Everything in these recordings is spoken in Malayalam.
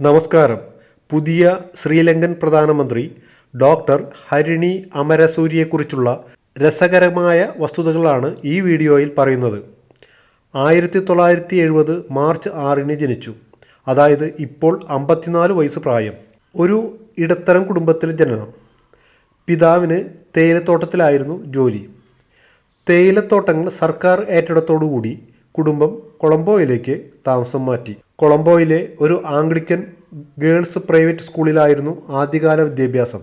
നമസ്കാരം. പുതിയ ശ്രീലങ്കൻ പ്രധാനമന്ത്രി ഡോക്ടർ ഹരിണി അമരസൂരിയെക്കുറിച്ചുള്ള രസകരമായ വസ്തുതകളാണ് ഈ വീഡിയോയിൽ പറയുന്നത്. ആയിരത്തി തൊള്ളായിരത്തി എഴുപത് മാർച്ച് ആറിന് ജനിച്ചു. അതായത് ഇപ്പോൾ അമ്പത്തിനാല് വയസ്സ് പ്രായം. ഒരു ഇടത്തരം കുടുംബത്തിൽ ജനനം. പിതാവിന് തേയിലത്തോട്ടത്തിലായിരുന്നു ജോലി. തേയിലത്തോട്ടങ്ങൾ സർക്കാർ ഏറ്റെടുത്തോടുകൂടി കുടുംബം കൊളംബോയിലേക്ക് താമസം മാറ്റി. കൊളംബോയിലെ ഒരു ആംഗ്ലിക്കൻ ഗേൾസ് പ്രൈവറ്റ് സ്കൂളിലായിരുന്നു ആദ്യകാല വിദ്യാഭ്യാസം.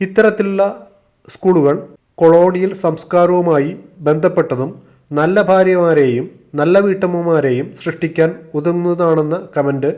ഇത്തരത്തിലുള്ള സ്കൂളുകൾ കൊളോണിയൽ സംസ്കാരവുമായി ബന്ധപ്പെട്ടതും നല്ല ഭാര്യമാരെയും നല്ല വീട്ടമ്മമാരെയും സൃഷ്ടിക്കാൻ ഉതകുന്നതാണെന്ന കമന്റ്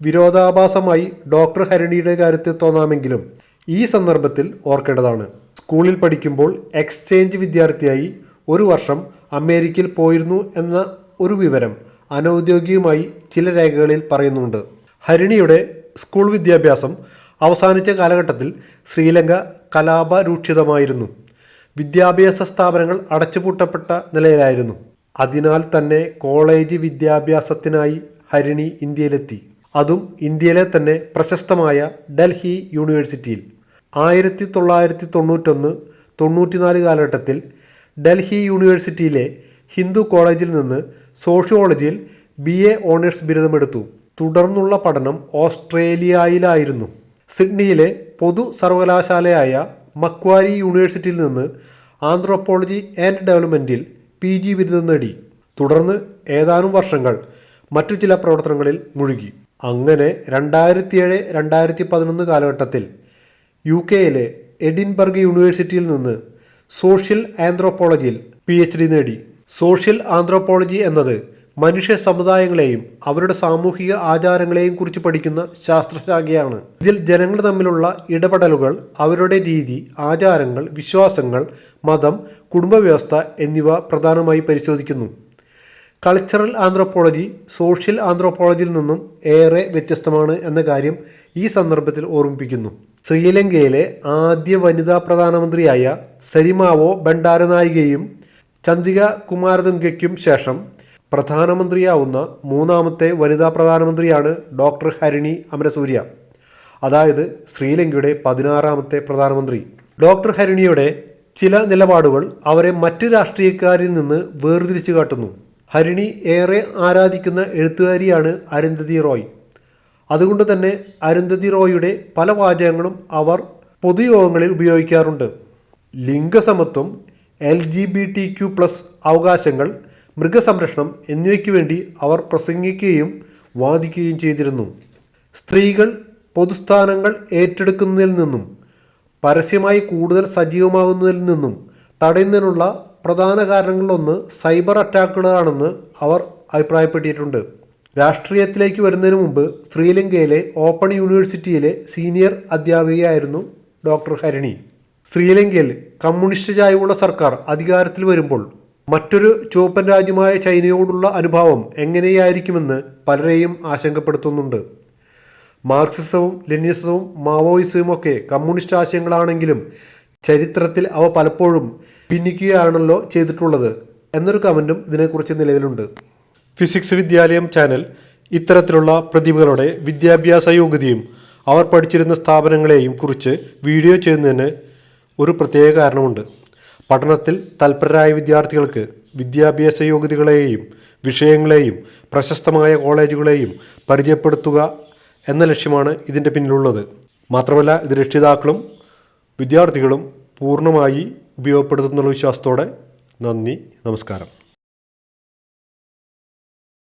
വിരോധാഭാസമായി ഡോക്ടർ ഹരിണിയുടെ കാര്യത്തിൽ തോന്നാമെങ്കിലും ഈ സന്ദർഭത്തിൽ ഓർക്കേണ്ടതാണ്. സ്കൂളിൽ പഠിക്കുമ്പോൾ എക്സ്ചേഞ്ച് വിദ്യാർത്ഥിയായി ഒരു വർഷം അമേരിക്കയിൽ പോയിരുന്നു എന്ന ഒരു വിവരം അനൗദ്യോഗികമായി ചില രേഖകളിൽ പറയുന്നുണ്ട്. ഹരിണിയുടെ സ്കൂൾ വിദ്യാഭ്യാസം അവസാനിച്ച കാലഘട്ടത്തിൽ ശ്രീലങ്ക കലാപരൂക്ഷിതമായിരുന്നു. വിദ്യാഭ്യാസ സ്ഥാപനങ്ങൾ അടച്ചുപൂട്ടപ്പെട്ട നിലയിലായിരുന്നു. അതിനാൽ തന്നെ കോളേജ് വിദ്യാഭ്യാസത്തിനായി ഹരിണി ഇന്ത്യയിലെത്തി. അതും ഇന്ത്യയിലെ തന്നെ പ്രശസ്തമായ ഡൽഹി യൂണിവേഴ്സിറ്റിയിൽ. ആയിരത്തി തൊള്ളായിരത്തി തൊണ്ണൂറ്റൊന്ന് തൊണ്ണൂറ്റിനാല് കാലഘട്ടത്തിൽ ഡൽഹി യൂണിവേഴ്സിറ്റിയിലെ ഹിന്ദു കോളേജിൽ നിന്ന് സോഷ്യോളജിയിൽ ബി എ ഓണേഴ്സ് ബിരുദമെടുത്തു. തുടർന്നുള്ള പഠനം ഓസ്ട്രേലിയയിലായിരുന്നു. സിഡ്നിയിലെ പൊതു സർവകലാശാലയായ മക്വാരി യൂണിവേഴ്സിറ്റിയിൽ നിന്ന് ആന്ത്രോപോളജി ആൻഡ് ഡെവലപ്മെന്റിൽ പി ജി ബിരുദം നേടി. തുടർന്ന് ഏതാനും വർഷങ്ങൾ മറ്റു ചില പ്രവർത്തനങ്ങളിൽ മുഴുകി. അങ്ങനെ രണ്ടായിരത്തിയേഴ് രണ്ടായിരത്തി പതിനൊന്ന് കാലഘട്ടത്തിൽ യു കെയിലെ എഡിൻബർഗ് യൂണിവേഴ്സിറ്റിയിൽ നിന്ന് സോഷ്യൽ ആന്ത്രോപോളജിയിൽ പി എച്ച് ഡി നേടി. സോഷ്യൽ ആന്ത്രോപോളജി എന്നത് മനുഷ്യ സമുദായങ്ങളെയും അവരുടെ സാമൂഹിക ആചാരങ്ങളെയും കുറിച്ച് പഠിക്കുന്ന ശാസ്ത്രശാഖയാണ്. ഇതിൽ ജനങ്ങൾ തമ്മിലുള്ള ഇടപെടലുകൾ അവരുടെ രീതി ആചാരങ്ങൾ വിശ്വാസങ്ങൾ മതം കുടുംബവ്യവസ്ഥ എന്നിവ പ്രധാനമായി പരിശോധിക്കുന്നു. കൾച്ചറൽ ആന്ത്രോപോളജി സോഷ്യൽ ആന്ത്രോപോളജിയിൽ നിന്നും ഏറെ വ്യത്യസ്തമാണ് എന്ന കാര്യം ഈ സന്ദർഭത്തിൽ ഓർമ്മിപ്പിക്കുന്നു. ശ്രീലങ്കയിലെ ആദ്യ വനിതാ പ്രധാനമന്ത്രിയായ സരിമാവോ ഭണ്ഡാരനായികയും ചന്ദ്രിക കുമാരതുംഗയ്ക്കും ശേഷം പ്രധാനമന്ത്രിയാവുന്ന മൂന്നാമത്തെ വനിതാ പ്രധാനമന്ത്രിയാണ് ഡോക്ടർ ഹരിണി അമരസൂര്യ. അതായത് ശ്രീലങ്കയുടെ പതിനാറാമത്തെ പ്രധാനമന്ത്രി. ഡോക്ടർ ഹരിണിയുടെ ചില നിലപാടുകൾ അവരെ മറ്റ് രാഷ്ട്രീയക്കാരിൽ നിന്ന് വേർതിരിച്ചു കാട്ടുന്നു. ഹരിണി ഏറെ ആരാധിക്കുന്ന എഴുത്തുകാരിയാണ് അരുന്ധതി റോയ്. അതുകൊണ്ട് തന്നെ അരുന്ധതി റോയുടെ പല വാചകങ്ങളും അവർ പൊതുയോഗങ്ങളിൽ ഉപയോഗിക്കാറുണ്ട്. ലിംഗസമത്വം L G B T Q plus അവകാശങ്ങൾ മൃഗസംരക്ഷണം എന്നിവയ്ക്ക് വേണ്ടി അവർ പ്രസംഗിക്കുകയും വാദിക്കുകയും ചെയ്തിരുന്നു. സ്ത്രീകൾ പൊതുസ്ഥാനങ്ങൾ ഏറ്റെടുക്കുന്നതിൽ നിന്നും പരസ്യമായി കൂടുതൽ സജീവമാകുന്നതിൽ നിന്നും തടയുന്നതിനുള്ള പ്രധാന കാരണങ്ങളിലൊന്ന് സൈബർ അറ്റാക്കുകളാണെന്ന് അവർ അഭിപ്രായപ്പെട്ടിട്ടുണ്ട്. രാഷ്ട്രീയത്തിലേക്ക് വരുന്നതിന് മുമ്പ് ശ്രീലങ്കയിലെ ഓപ്പൺ യൂണിവേഴ്സിറ്റിയിലെ സീനിയർ അധ്യാപികയായിരുന്നു ഡോക്ടർ ഹരിണി. ശ്രീലങ്കയിൽ കമ്മ്യൂണിസ്റ്റ് ചായവുള്ള സർക്കാർ അധികാരത്തിൽ വരുമ്പോൾ മറ്റൊരു ചുവപ്പൻ രാജ്യമായ ചൈനയോടുള്ള അനുഭാവം എങ്ങനെയായിരിക്കുമെന്ന് പലരെയും ആശങ്കപ്പെടുത്തുന്നുണ്ട്. മാർക്സിസവും ലെനിനിസവും മാവോയിസവും ഒക്കെ കമ്മ്യൂണിസ്റ്റ് ആശയങ്ങളാണെങ്കിലും ചരിത്രത്തിൽ അവ പലപ്പോഴും ഭിന്നിക്കുകയാണല്ലോ ചെയ്തിട്ടുള്ളത് എന്നൊരു കമന്റും ഇതിനെക്കുറിച്ച് നിലവിലുണ്ട്. ഫിസിക്സ് വിദ്യാലയം ചാനൽ ഇത്തരത്തിലുള്ള പ്രതിഭകളുടെ വിദ്യാഭ്യാസ യോഗ്യതയും അവർ പഠിച്ചിരുന്ന സ്ഥാപനങ്ങളെയും കുറിച്ച് വീഡിയോ ചെയ്യുന്നതിന് ഒരു പ്രത്യേക കാരണമുണ്ട്. പഠനത്തിൽ തൽപരരായ വിദ്യാർത്ഥികൾക്ക് വിദ്യാഭ്യാസ യോഗ്യതകളെയും വിഷയങ്ങളെയും പ്രശസ്തമായ കോളേജുകളെയും പരിചയപ്പെടുത്തുക എന്ന ലക്ഷ്യമാണ് ഇതിന്റെ പിന്നിലുള്ളത്. മാത്രമല്ല ഇത് രക്ഷിതാക്കളും വിദ്യാർത്ഥികളും പൂർണമായി ഉപയോഗപ്പെടുത്തുന്നുള്ള വിശ്വാസത്തോടെ. നന്ദി നമസ്കാരം.